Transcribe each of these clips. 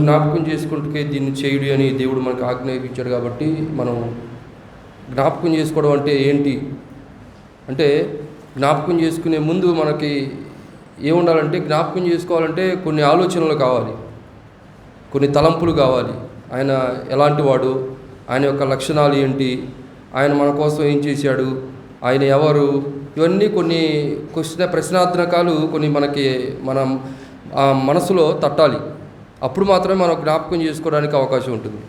జ్ఞాపకం చేసుకుంటే దీన్ని చేయుడు అని దేవుడు మనకు ఆజ్ఞాపించాడు కాబట్టి మనం జ్ఞాపకం చేసుకోవడం అంటే ఏంటి? అంటే జ్ఞాపకం చేసుకునే ముందు మనకి ఏముండాలంటే జ్ఞాపకం చేసుకోవాలంటే కొన్ని ఆలోచనలు కావాలి. కొన్ని తలంపులు కావాలి. ఆయన ఎలాంటి వాడు? ఆయన యొక్క లక్షణాలు ఏంటి? ఆయన మన కోసం ఏం చేశాడు? ఆయన ఎవరు? ఇవన్నీ కొన్ని క్వశ్చన్ ప్రశ్నార్థకాలు కొన్ని మనకి మన మనసులో తట్టాలి. అప్పుడు మాత్రమే మనం జ్ఞాపకం చేసుకోవడానికి అవకాశం ఉంటుంది.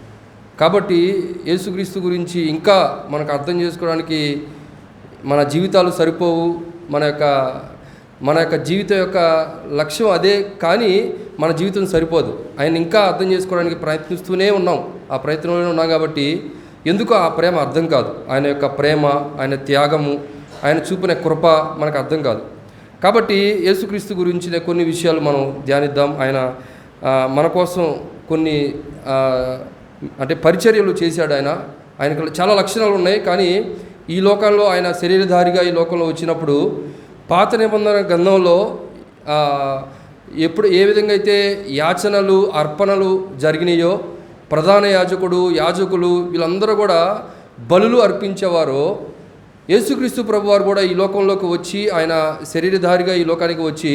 కాబట్టి యేసుక్రీస్తు గురించి ఇంకా మనకు అర్థం చేసుకోవడానికి మన జీవితాలు సరిపోవు మన యొక్క మన యొక్క జీవితం యొక్క లక్ష్యం అదే కానీ మన జీవితం సరిపోదు. ఆయన ఇంకా అర్థం చేసుకోవడానికి ప్రయత్నిస్తూనే ఉన్నాం. ఆ ప్రయత్నంలోనే ఉన్నాం కాబట్టి ఎందుకు ఆ ప్రేమ అర్థం కాదు? ఆయన యొక్క ప్రేమ ఆయన త్యాగము ఆయన చూపిన కృప మనకు అర్థం కాదు. కాబట్టి యేసుక్రీస్తు గురించిన కొన్ని విషయాలు మనం ధ్యానిద్దాం. ఆయన మన కోసం కొన్ని అంటే పరిచర్యలు చేశాడు ఆయన. ఆయనకు చాలా లక్షణాలు ఉన్నాయి. కానీ ఈ లోకంలో ఆయన శరీరధారిగా ఈ లోకంలో వచ్చినప్పుడు పాత నిబంధన గ్రంథంలో ఎప్పుడు ఏ విధంగా అయితే యాచనలు అర్పణలు జరిగినాయో ప్రధాన యాజకుడు యాజకులు వీళ్ళందరూ కూడా బలులు అర్పించేవారో. యేసుక్రీస్తు ప్రభువారు కూడా ఈ లోకంలోకి వచ్చి ఆయన శరీరధారిగా ఈ లోకానికి వచ్చి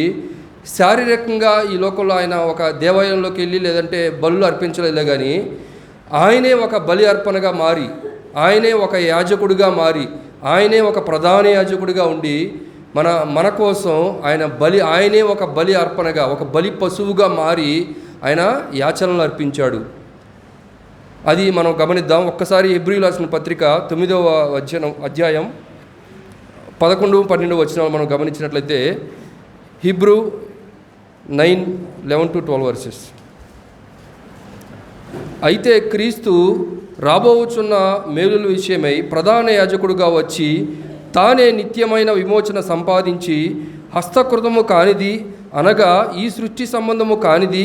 శారీరకంగా ఈ లోకంలో ఆయన ఒక దేవాలయంలోకి వెళ్ళి లేదంటే బలు అర్పించలేదు కానీ ఆయనే ఒక బలి అర్పణగా మారి ఆయనే ఒక యాజకుడిగా మారి ఆయనే ఒక ప్రధాన యాజకుడిగా ఉండి మన మన కోసం ఆయన బలి ఆయనే ఒక బలి అర్పణగా ఒక బలి పశువుగా మారి ఆయన యాచనలు అర్పించాడు. అది మనం గమనిద్దాం. ఒక్కసారి ఎబ్రిల్ రాసిన పత్రిక తొమ్మిదవ అధ్యయనం అధ్యాయం పదకొండు పన్నెండు వచ్చిన మనం గమనించినట్లయితే Hebrew nine eleven to twelve verses. అయితే క్రీస్తు రాబోచున్న మేలుల విషయమై ప్రధాన యాజకుడుగా వచ్చి తానే నిత్యమైన విమోచన సంపాదించి హస్తకృతము కానిది అనగా ఈ సృష్టి సంబంధము కానిది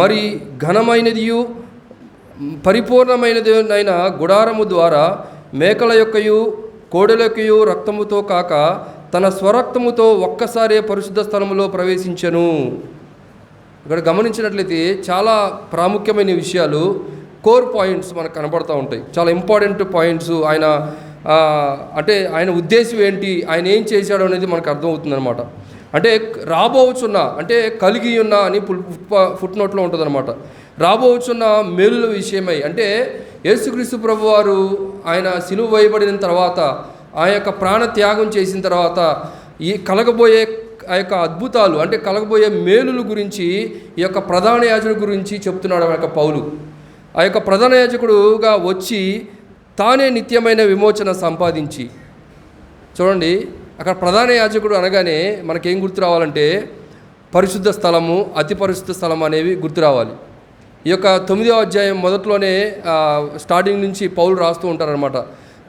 మరి ఘనమైనదియు పరిపూర్ణమైనదైన గుడారము ద్వారా మేకల యొక్కయు కోడెల యొక్కయు రక్తముతో కాక తన స్వరక్తముతో ఒక్కసారే పరిశుద్ధ స్థలములో ప్రవేశించను. ఇక్కడ గమనించినట్లయితే చాలా ప్రాముఖ్యమైన విషయాలు కోర్ పాయింట్స్ మనకు కనబడుతూ ఉంటాయి. చాలా ఇంపార్టెంట్ పాయింట్స్ ఆయన అంటే ఆయన ఉద్దేశం ఏంటి ఆయన ఏం చేశాడు అనేది మనకు అర్థమవుతుంది అనమాట అంటే రాబోచున్న అంటే కలిగి ఉన్న అని ఫుట్ నోట్లో ఉంటుందన్నమాట. రాబోవచ్చున్న రాబోచున్న మేలుల విషయమై అంటే యేసుక్రీస్తు ప్రభు వారు ఆయన సిలువ వేయబడిన తర్వాత ఆ యొక్క ప్రాణ త్యాగం చేసిన తర్వాత ఈ కలగబోయే ఆ యొక్క అద్భుతాలు అంటే కలగబోయే మేలుల గురించి ఈ యొక్క ప్రధాన యాజకుడు గురించి చెప్తున్నాడు ఆ యొక్క పౌలు. ఆ యొక్క ప్రధాన యాజకుడుగా వచ్చి తానే నిత్యమైన విమోచన సంపాదించి. చూడండి అక్కడ ప్రధాన యాజకుడు అనగానే మనకేం గుర్తు రావాలంటే పరిశుద్ధ స్థలము అతి పరిశుద్ధ స్థలం అనేవి గుర్తు రావాలి. ఈ యొక్క తొమ్మిదవ అధ్యాయం మొదట్లోనే స్టార్టింగ్ నుంచి పౌలు రాస్తూ ఉంటారనమాట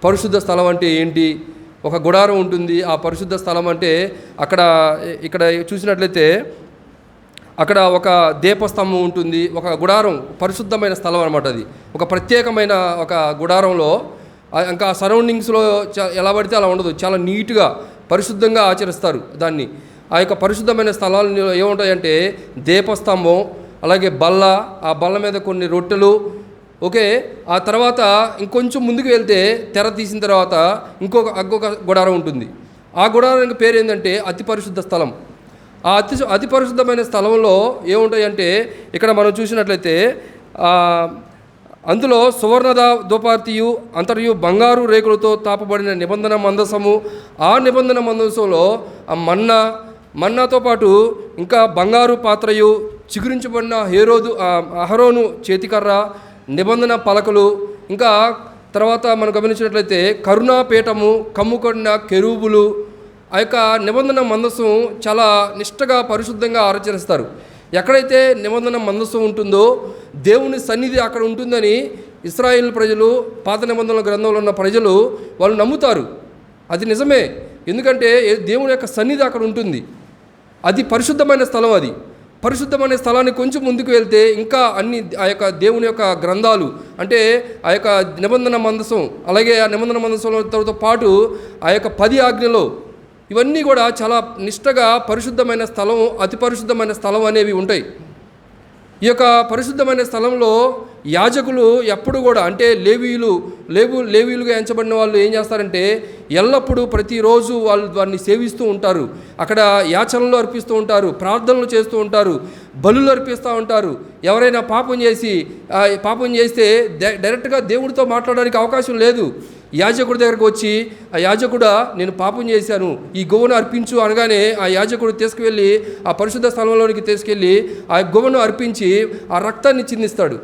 పరిశుద్ధ స్థలం అంటే ఏంటి? ఒక గుడారం ఉంటుంది. ఆ పరిశుద్ధ స్థలం అంటే అక్కడ ఇక్కడ చూసినట్లయితే అక్కడ ఒక దీపస్తంభం ఉంటుంది. ఒక గుడారం పరిశుద్ధమైన స్థలం అనమాట అది. ఒక ప్రత్యేకమైన ఒక గుడారంలో ఇంకా సరౌండింగ్స్లో ఎలా పడితే అలా ఉండదు. చాలా నీట్గా పరిశుద్ధంగా ఆచరిస్తారు దాన్ని. ఆ యొక్క పరిశుద్ధమైన స్థలాలు ఏముంటాయంటే దీపస్తంభం అలాగే బల్ల ఆ బల్ల మీద కొన్ని రొట్టెలు ఓకే ఆ తర్వాత ఇంకొంచెం ముందుకు వెళ్తే తెర తీసిన తర్వాత ఇంకొక ఇంకొక గుడారం ఉంటుంది. ఆ గుడారానికి పేరు ఏంటంటే అతి పరిశుద్ధ స్థలం. ఆ అతి అతి పరిశుద్ధమైన స్థలంలో ఏముంటాయంటే ఇక్కడ మనం చూసినట్లయితే అందులో సువర్ణద దోపార్తియు అంతర్యు బంగారు రేకులతో తాపబడిన నిబంధన మందసము. ఆ నిబంధన మందసంలో ఆ మన్నా మన్నాతో పాటు ఇంకా బంగారు పాత్రయు చిగురించబడిన హేరోదు అహరోను చేతికర్ర నిబంధన పలకలు ఇంకా తర్వాత మనం గమనించినట్లయితే కరుణాపీఠము కమ్ముకొండ కెరూబులు ఆ యొక్క నిబంధన మందసం చాలా నిష్టగా పరిశుద్ధంగా ఆచరిస్తారు. ఎక్కడైతే నిబంధన మందసం ఉంటుందో దేవుని సన్నిధి అక్కడ ఉంటుందని ఇస్రాయేల్ ప్రజలు పాత నిబంధనల గ్రంథంలో ఉన్న ప్రజలు వాళ్ళు నమ్ముతారు. అది నిజమే. ఎందుకంటే దేవుని యొక్క సన్నిధి అక్కడ ఉంటుంది. అది పరిశుద్ధమైన స్థలం అది. పరిశుద్ధమైన స్థలాన్ని కొంచెం ముందుకు వెళ్తే ఇంకా అన్ని ఆ యొక్క దేవుని యొక్క గ్రంథాలు అంటే ఆ యొక్క నిబంధన మందసం అలాగే ఆ నిబంధన మందసంతో పాటు ఆ యొక్క పది ఆజ్ఞలో ఇవన్నీ కూడా చాలా నిష్టగా పరిశుద్ధమైన స్థలం అతి పరిశుద్ధమైన స్థలం అనేవి ఉంటాయి. ఈ యొక్క పరిశుద్ధమైన స్థలంలో యాజకులు ఎప్పుడు కూడా అంటే లేవీయులు లేవు లేవీయులుగా ఎంచబడిన వాళ్ళు ఏం చేస్తారంటే ఎల్లప్పుడూ ప్రతిరోజు వాళ్ళు వారిని సేవిస్తూ ఉంటారు. అక్కడ యాచనలు అర్పిస్తూ ఉంటారు ప్రార్థనలు చేస్తూ ఉంటారు బలులు అర్పిస్తూ ఉంటారు. ఎవరైనా పాపం చేసి పాపం చేస్తే డైరెక్ట్గా దేవుడితో మాట్లాడడానికి అవకాశం లేదు. యాజకుడి దగ్గరకు వచ్చి ఆ యాజకుడా నేను పాపం చేశాను. ఈ గోవును అర్పించు అనగానే ఆ యాజకుడు తీసుకువెళ్ళి ఆ పరిశుద్ధ స్థలంలోనికి తీసుకెళ్ళి ఆ గోవును అర్పించి ఆ రక్తాన్ని చిందిస్తాడు.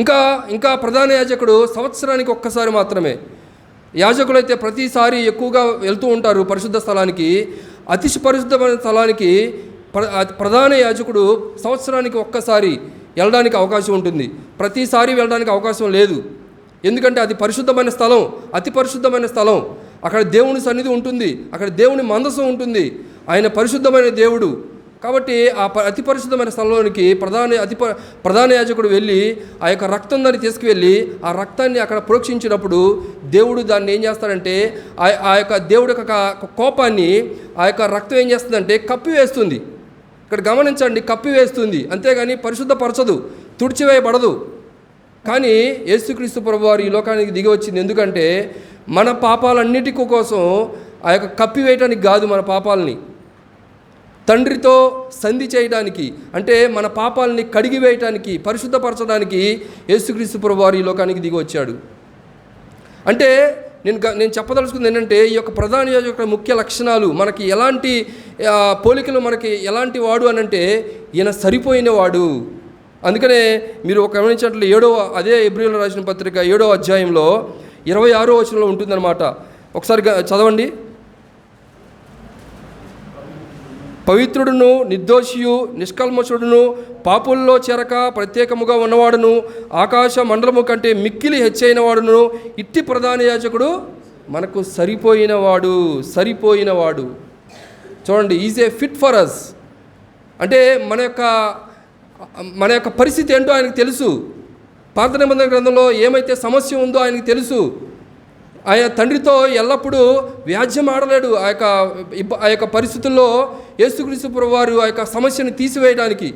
ఇంకా ఇంకా ప్రధాన యాజకుడు సంవత్సరానికి ఒక్కసారి మాత్రమే. యాజకులైతే ప్రతిసారి ఎక్కువగా వెళ్తూ ఉంటారు పరిశుద్ధ స్థలానికి. అతి పరిశుద్ధమైన స్థలానికి ప్రధాన యాజకుడు సంవత్సరానికి ఒక్కసారి వెళ్ళడానికి అవకాశం ఉంటుంది. ప్రతిసారి వెళ్ళడానికి అవకాశం లేదు. ఎందుకంటే అది పరిశుద్ధమైన స్థలం అతి పరిశుద్ధమైన స్థలం. అక్కడ దేవుని సన్నిధి ఉంటుంది అక్కడ దేవుని మందసం ఉంటుంది. ఆయన పరిశుద్ధమైన దేవుడు. కాబట్టి ఆ ప- అతి పరిశుద్ధమైన స్థలంలోనికి ప్రధాన అతి ప్రధాన యాజకుడు వెళ్ళి ఆ యొక్క రక్తం దాన్ని తీసుకువెళ్ళి ఆ రక్తాన్ని అక్కడ ప్రోక్షించినప్పుడు దేవుడు దాన్ని ఏం చేస్తాడంటే ఆ ఆ యొక్క దేవుడి యొక్క కోపాన్ని ఆ యొక్క రక్తం ఏం చేస్తుందంటే కప్పివేస్తుంది ఇక్కడ గమనించండి కప్పివేస్తుంది అంతేగాని పరిశుద్ధపరచదు తుడిచివేయబడదు. కానీ యేసుక్రీస్తు ప్రభు వారు ఈ లోకానికి దిగి వచ్చింది ఎందుకంటే మన పాపాలన్నిటి కోసం ఆ యొక్క కప్పివేయటానికి కాదు మన పాపాలని. తండ్రితో సంధి చేయడానికి అంటే మన పాపాలని కడిగివేయటానికి పరిశుద్ధపరచడానికి యేసుక్రీస్తు ప్రభు వారు ఈ లోకానికి దిగి వచ్చాడు. అంటే నేను నేను చెప్పదలుచుకుంది ఏంటంటే ఈ యొక్క ప్రధాన యొక్క ముఖ్య లక్షణాలు మనకి ఎలాంటి పోలికలు మనకి ఎలాంటి వాడు అని అంటే ఈయన సరిపోయినవాడు. అందుకనే మీరు ఒక గమనించినట్లు ఏడవ అదే ఎబ్రిల్ రాసిన పత్రిక ఏడవ అధ్యాయంలో ఇరవై ఆరో వచనంలో ఉంటుందన్నమాట. ఒకసారి చదవండి. పవిత్రుడును నిర్దోషియు నిష్కల్మషుడును పాపుల్లో చెరక ప్రత్యేకముగా ఉన్నవాడును ఆకాశ మండలము కంటే మిక్కిలి హెచ్చైన వాడును ఇట్టి ప్రధాన యాచకుడు మనకు సరిపోయినవాడు సరిపోయినవాడు. చూడండి is a fit for us అంటే మన యొక్క మన యొక్క పరిస్థితి ఏంటో ఆయనకు తెలుసు. పాత నిబంధన గ్రంథంలో ఏమైతే సమస్య ఉందో ఆయనకు తెలుసు. ఆయన తండ్రితో ఎల్లప్పుడూ వ్యాజ్యం ఆడలేడు. ఆ యొక్క ఆ యొక్క పరిస్థితుల్లో యేసుక్రీస్తు వారు ఆ యొక్క సమస్యను తీసివేయడానికి.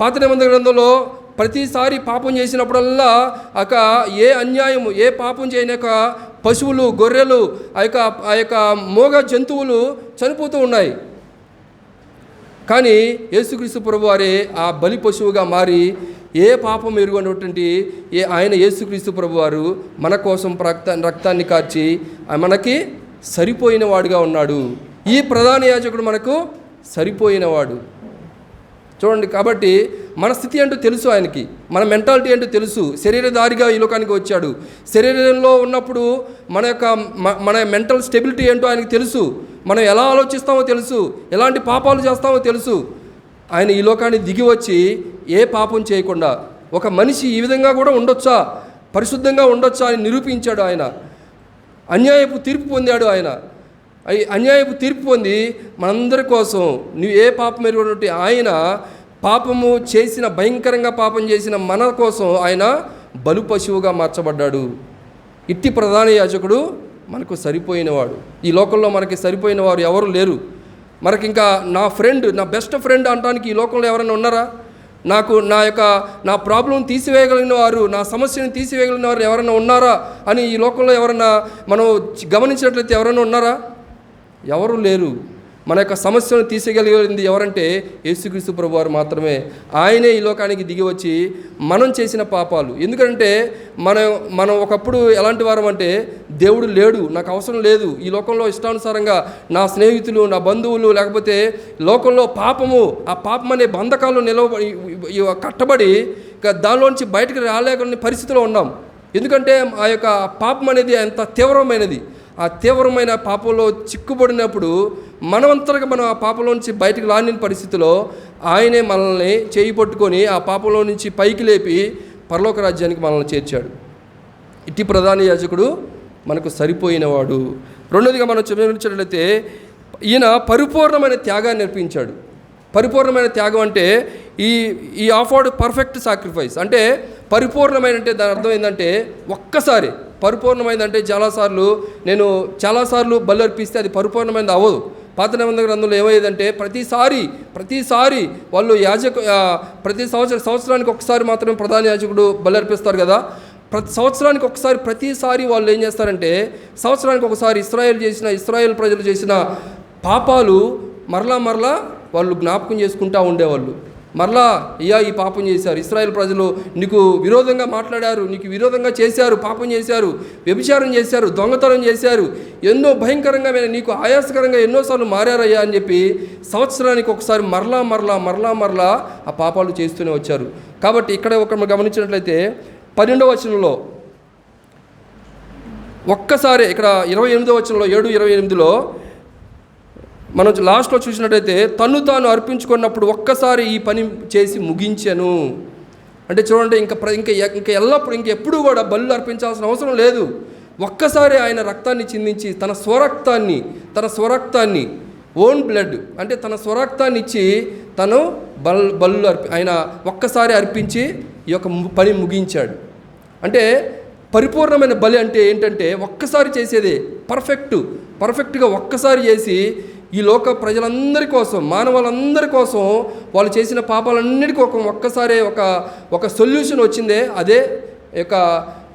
పాత నిబంధన గ్రంథంలో ప్రతిసారి పాపం చేసినప్పుడల్లా ఆ యొక్క ఏ అన్యాయము ఏ పాపం చేయని యొక్క పశువులు గొర్రెలు ఆ యొక్క ఆ యొక్క మోగ జంతువులు చనిపోతూ ఉన్నాయి. కానీ యేసుక్రీస్తు ప్రభు వారే ఆ బలి పశువుగా మారి ఏ పాపం ఎరుగనటువంటి ఏ ఆయన యేసుక్రీస్తు ప్రభు వారు మన కోసం రక్త రక్తాన్ని కార్చి మనకి సరిపోయిన వాడుగా ఉన్నాడు. ఈ ప్రధాన యాజకుడు మనకు సరిపోయినవాడు చూడండి కాబట్టి మన స్థితి ఏంటో తెలుసు ఆయనకి. మన మెంటాలిటీ ఏంటో తెలుసు. శరీరధారిగా ఈ లోకానికి వచ్చాడు. శరీరంలో ఉన్నప్పుడు మన యొక్క మన మెంటల్ స్టెబిలిటీ ఏంటో ఆయనకి తెలుసు. మనం ఎలా ఆలోచిస్తామో తెలుసు ఎలాంటి పాపాలు చేస్తామో తెలుసు. ఆయన ఈ లోకాన్ని దిగి వచ్చి ఏ పాపం చేయకుండా ఒక మనిషి ఈ విధంగా కూడా ఉండొచ్చా? పరిశుద్ధంగా ఉండొచ్చా అని నిరూపించాడు ఆయన. అన్యాయపు తీర్పు పొందాడు ఆయన. అన్యాయపు తీర్పు పొంది మనందరి కోసం నువ్వు ఏ పాపం ఎరుగునట్టు ఆయన పాపము చేసిన భయంకరంగా పాపం చేసిన మన కోసం ఆయన బలు పశువుగా మార్చబడ్డాడు. ఇట్టి ప్రధాన యాజకుడు మనకు సరిపోయినవాడు. ఈ లోకంలో మనకి సరిపోయిన వారు ఎవరు లేరు. మనకి ఇంకా నా ఫ్రెండ్ నా బెస్ట్ ఫ్రెండ్ అనడానికి ఈ లోకంలో ఎవరైనా ఉన్నారా? నాకు నా యొక్క నా ప్రాబ్లం తీసివేయగలిగిన వారు నా సమస్యను తీసివేయగలిగిన వారు ఎవరైనా ఉన్నారా? అని ఈ లోకంలో ఎవరైనా మనం గమనించినట్లయితే ఎవరైనా ఉన్నారా? ఎవరు లేరు. మన యొక్క సమస్యను తీసేయగలిగింది ఎవరంటే యేసుక్రీస్తు ప్రభు వారు మాత్రమే. ఆయనే ఈ లోకానికి దిగి వచ్చి మనం చేసిన పాపాలు. ఎందుకంటే మనం మనం ఒకప్పుడు ఎలాంటి వారం అంటే దేవుడు లేడు నాకు అవసరం లేదు ఈ లోకంలో ఇష్టానుసారంగా నా స్నేహితులు నా బంధువులు లేకపోతే లోకంలో పాపము ఆ పాపం అనే బంధకాలు నిలవ కట్టబడి దానిలోంచి బయటకు రాలేకుండా పరిస్థితిలో ఉన్నాం. ఎందుకంటే ఆ యొక్క పాపం అనేది అంత తీవ్రమైనది. ఆ తీవ్రమైన పాపంలో చిక్కుబడినప్పుడు మనమంతరగా మనం ఆ పాపంలోంచి బయటకు రాని పరిస్థితిలో ఆయనే మనల్ని చేయి పట్టుకొని ఆ పాపంలో నుంచి పైకి లేపి పరలోక రాజ్యానికి మనల్ని చేర్చాడు. ఇట్టి ప్రధాన యాజకుడు మనకు సరిపోయినవాడు. రెండోదిగా మనం చదివించినట్లయితే ఈయన పరిపూర్ణమైన త్యాగాన్ని నేర్పించాడు. పరిపూర్ణమైన త్యాగం అంటే ఈ ఈ ఆఫర్డ్ పర్ఫెక్ట్ సాక్రిఫైస్. అంటే పరిపూర్ణమైన అంటే దాని అర్థం ఏంటంటే ఒక్కసారి పరిపూర్ణమైందంటే చాలాసార్లు నేను చాలాసార్లు బలి అర్పిస్తే అది పరిపూర్ణమైంది అవ్వదు. పాత నిబంధన గ్రంథంలో ఏమయ్యేదంటే ప్రతిసారి ప్రతిసారి వాళ్ళు యాజక ప్రతి సంవత్సరం సంవత్సరానికి ఒకసారి మాత్రమే ప్రధాన యాజకుడు బలి అర్పిస్తారు కదా. ప్రతి సంవత్సరానికి ఒకసారి ప్రతిసారి వాళ్ళు ఏం చేస్తారంటే సంవత్సరానికి ఒకసారి ఇస్రాయేల్ చేసిన ఇస్రాయేల్ ప్రజలు చేసిన పాపాలు మరలా మరలా వాళ్ళు జ్ఞాపకం చేసుకుంటూ ఉండేవాళ్ళు. మరలా ఇయా ఈ పాపం చేశారు. ఇస్రాయల్ ప్రజలు నీకు విరోధంగా మాట్లాడారు నీకు విరోధంగా చేశారు పాపం చేశారు వ్యభిచారం చేశారు దొంగతనం చేశారు. ఎన్నో భయంకరంగా నీకు ఆయాసకరంగా ఎన్నోసార్లు మారారయ్యా అని చెప్పి సంవత్సరానికి ఒకసారి మరలా మరలా మరలా మరలా ఆ పాపాలు చేస్తూనే వచ్చారు. కాబట్టి ఇక్కడ ఒక గమనించినట్లయితే పన్నెండవ వచనంలో ఒక్కసారి ఇక్కడ ఇరవై ఎనిమిదో వచనంలో ఏడు ఇరవై ఎనిమిదిలో మనం లాస్ట్లో చూసినట్టయితే తను తాను అర్పించుకున్నప్పుడు ఒక్కసారి ఈ పని చేసి ముగించాను. అంటే చూడండి ఇంకా ఇంకా ఇంకా ఎల్లప్పుడు ఇంకా ఎల్లప్పుడు ఇంకెప్పుడు కూడా బళ్ళు అర్పించాల్సిన అవసరం లేదు. ఒక్కసారి ఆయన రక్తాన్ని చిందించి తన స్వరక్తాన్ని తన స్వరక్తాన్ని ఓన్ బ్లడ్ అంటే తన స్వరక్తాన్ని ఇచ్చి తను బల్ బళ్ళు అర్పి ఆయన ఒక్కసారి అర్పించి ఈ యొక్క పని ముగించాడు. అంటే పరిపూర్ణమైన బలి అంటే ఏంటంటే ఒక్కసారి చేసేదే పర్ఫెక్ట్ పర్ఫెక్ట్గా ఒక్కసారి చేసి ఈ లోక ప్రజలందరి కోసం మానవులందరి కోసం వాళ్ళు చేసిన పాపాలన్నిటికీ ఒక ఒక్కసారే ఒక ఒక సొల్యూషన్ వచ్చిందే అదే యొక్క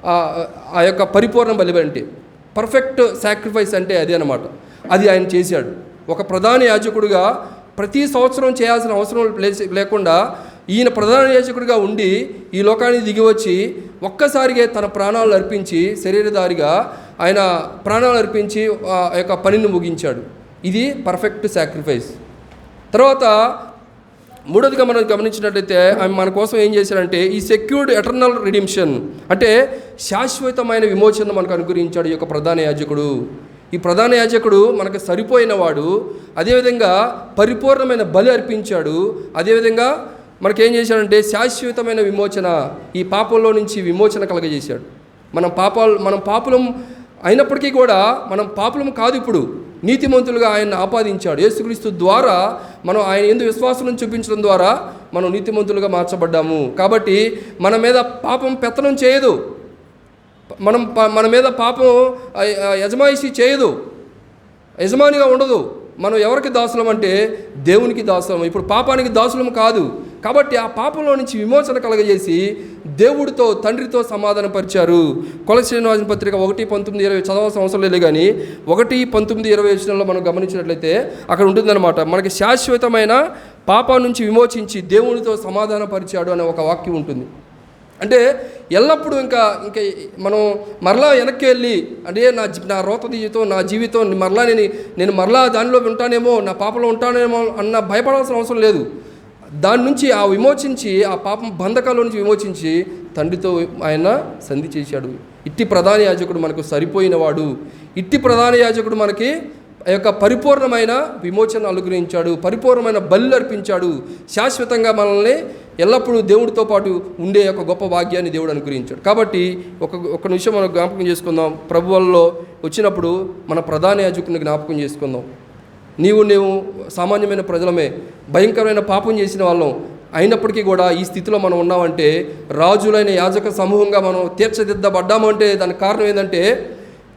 ఆ- యొక్క పరిపూర్ణ బలి అంటే పర్ఫెక్ట్ సాక్రిఫైస్ అంటే అదే అనమాట అది ఆయన చేశాడు. ఒక ప్రధాన యాజకుడిగా ప్రతి సంవత్సరం చేయాల్సిన అవసరం లే- లేకుండా ఈయన ప్రధాన యాజకుడిగా ఉండి ఈ లోకానికి దిగి వచ్చి ఒక్కసారిగా తన ప్రాణాలు అర్పించి శరీరధారిగా ఆయన ప్రాణాలు అర్పించి ఆ యొక్క పనిని ముగించాడు. ఇది పర్ఫెక్ట్ సాక్రిఫైస్ తర్వాత మూడోదిగా మనం గమనించినట్లయితే ఆమె మన కోసం ఏం చేశాడంటే ఈ సెక్యూర్డ్ ఎటర్నల్ రిడిమ్షన్ అంటే శాశ్వతమైన విమోచన మనకు అనుగ్రహించాడు ఈ యొక్క ప్రధాన యాజకుడు. ఈ ప్రధాన యాజకుడు మనకు సరిపోయిన వాడు అదేవిధంగా పరిపూర్ణమైన బలి అర్పించాడు అదేవిధంగా మనకేం చేశాడంటే శాశ్వతమైన విమోచన ఈ పాపంలో నుంచి విమోచన కలగజేశాడు. మనం పాపాలు మనం పాపులం అయినప్పటికీ కూడా మనం పాపులం కాదు ఇప్పుడు. నీతిమంతులుగా ఆయన ఆపాదించాడు. యేసుక్రీస్తు ద్వారా మనం ఆయన ఎందు విశ్వాసం చూపించడం ద్వారా మనం నీతిమంతులుగా మార్చబడ్డాము. కాబట్టి మన మీద పాపం పెత్తనం చేయదు. మనం ప- మన మీద పాపం యజమాయిషి చేయదు. యజమానిగా ఉండదు. మనం ఎవరికి దాసులం అంటే దేవునికి దాసులం. ఇప్పుడు పాపానికి దాసులం కాదు. కాబట్టి ఆ పాపంలో నుంచి విమోచన కలగజేసి దేవుడితో తండ్రితో సమాధానపరిచారు. కొలసి శ్రీనివాసన్ పత్రిక ఒకటి పంతొమ్మిది ఇరవై చదవాల్సిన అవసరం లేదు కానీ ఒకటి పంతొమ్మిది ఇరవై విషయంలో మనం గమనించినట్లయితే అక్కడ ఉంటుందన్నమాట. మనకి శాశ్వతమైన పాపం నుంచి విమోచించి దేవునితో సమాధానపరిచాడు అనే ఒక వాక్యం ఉంటుంది. అంటే ఎల్లప్పుడూ ఇంకా ఇంకా మనం మరలా వెనక్కి వెళ్ళి అంటే నా నా రోత జీవితం నా జీవితం మరలా నేను నేను మరలా దానిలో ఉంటానేమో నా పాపలో ఉంటానేమో అన్న భయపడాల్సిన అవసరం లేదు. దాని నుంచి ఆ విమోచించి ఆ పాపం బంధకాల నుంచి విమోచించి తండ్రితో ఆయన సంధి చేశాడు. ఇట్టి ప్రధాన యాజకుడు మనకు సరిపోయినవాడు ఇట్టి ప్రధాన యాజకుడు మనకి ఆ యొక్క పరిపూర్ణమైన విమోచన అనుగ్రహించాడు పరిపూర్ణమైన బలి అర్పించాడు. శాశ్వతంగా మనల్ని ఎల్లప్పుడూ దేవుడితో పాటు ఉండే ఒక గొప్ప భాగ్యాన్ని దేవుడు అనుగ్రహించాడు. కాబట్టి ఒక ఒక నిమిషం మనం జ్ఞాపకం చేసుకుందాం. ప్రభువుల్లో వచ్చినప్పుడు మన ప్రధాన యాజకుని జ్ఞాపకం చేసుకుందాం. నీవు నీవు సామాన్యమైన ప్రజలమే భయంకరమైన పాపం చేసిన వాళ్ళం. అయినప్పటికీ కూడా ఈ స్థితిలో మనం ఉన్నామంటే రాజులైన యాజక సమూహంగా మనం తీర్చిదిద్దబడ్డాము అంటే దానికి కారణం ఏంటంటే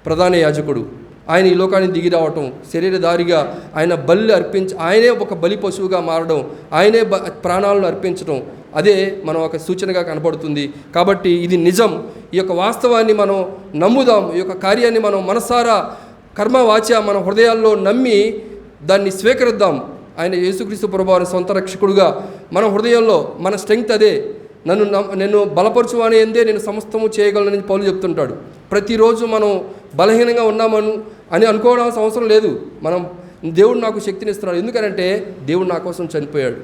ప్రధాన యాజకుడు. ఆయన ఈ లోకానికి దిగి రావటం శరీరధారిగా ఆయన బలి అర్పించి ఆయనే ఒక బలి పశువుగా మారడం ఆయనే బ ప్రాణాలను అర్పించడం అదే మనం ఒక సూచనగా కనపడుతుంది కాబట్టి ఇది నిజం. ఈ యొక్క వాస్తవాన్ని మనం నమ్ముదాం. ఈ యొక్క కార్యాన్ని మనం మనసారా కర్మ వాచ మన హృదయాల్లో నమ్మి దాన్ని స్వీకరిద్దాం. ఆయన యేసుక్రీస్తు ప్రభావం సొంత రక్షకుడుగా. మన హృదయంలో మన స్ట్రెంగ్త్ అదే. నన్ను నేను బలపరచు అని ఎందే నేను సమస్తము చేయగలనని పౌలు చెప్తుంటాడు. ప్రతిరోజు మనం బలహీనంగా ఉన్నామను అని అనుకోవడానికి అవసరం లేదు. మనం దేవుడు నాకు శక్తిని ఇస్తున్నాడు. ఎందుకనంటే దేవుడు నా కోసం చనిపోయాడు.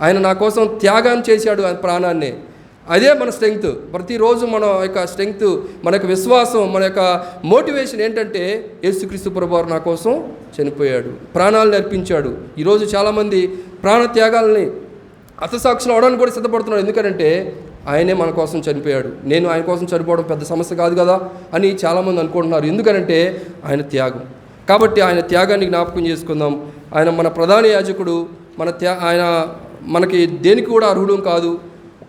ఆయన నా కోసం త్యాగాన్ని చేశాడు ఆయన ప్రాణాన్ని. అదే మన స్ట్రెంగ్త్. ప్రతిరోజు మన యొక్క స్ట్రెంగ్త్ మన యొక్క విశ్వాసం మన యొక్క మోటివేషన్ ఏంటంటే యేసుక్రీస్తు ప్రభువారు నా కోసం చనిపోయాడు. ప్రాణాలను అర్పించాడు. ఈరోజు చాలామంది ప్రాణ త్యాగాలని అతసాక్షులు అవడానికి కూడా సిద్ధపడుతున్నాడు ఎందుకంటే ఆయనే మన కోసం చనిపోయాడు. నేను ఆయన కోసం చనిపోవడం పెద్ద సమస్య కాదు కదా అని చాలామంది అనుకుంటున్నారు. ఎందుకనంటే ఆయన త్యాగం. కాబట్టి ఆయన త్యాగాన్ని జ్ఞాపకం చేసుకుందాం. ఆయన మన ప్రధాన యాజకుడు మన త్యా ఆయన మనకి దేనికి కూడా అర్హుడు కాదు.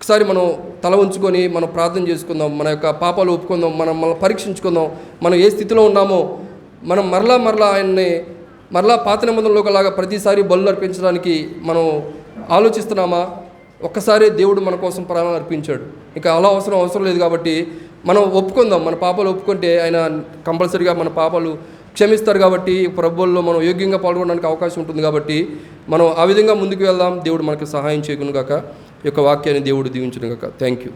ఒకసారి మనం తల ఉంచుకొని మనం ప్రార్థన చేసుకుందాం మన యొక్క పాపాలు ఒప్పుకుందాం మనం మనం పరీక్షించుకుందాం మనం ఏ స్థితిలో ఉన్నామో మనం మరలా మరలా ఆయన్ని మరలా పాత నిబంధనలో లాగా ప్రతిసారి బలు అర్పించడానికి మనం ఆలోచిస్తున్నామా? ఒక్కసారి దేవుడు మన కోసం ప్రాణం అర్పించాడు. ఇంకా అలా అవసరం అవసరం లేదు కాబట్టి మనం ఒప్పుకుందాం మన పాపాలు ఒప్పుకుంటే ఆయన కంపల్సరీగా మన పాపాలు క్షమిస్తారు కాబట్టి ప్రభుల్లో మనం యోగ్యంగా పాల్గొనడానికి అవకాశం ఉంటుంది కాబట్టి మనం ఆ విధంగా ముందుకు వెళ్దాం. దేవుడు మనకు సహాయం చేయకును గాక. యొక్క వాక్యాన్ని దేవుడు దీవించును గాక థ్యాంక్ యూ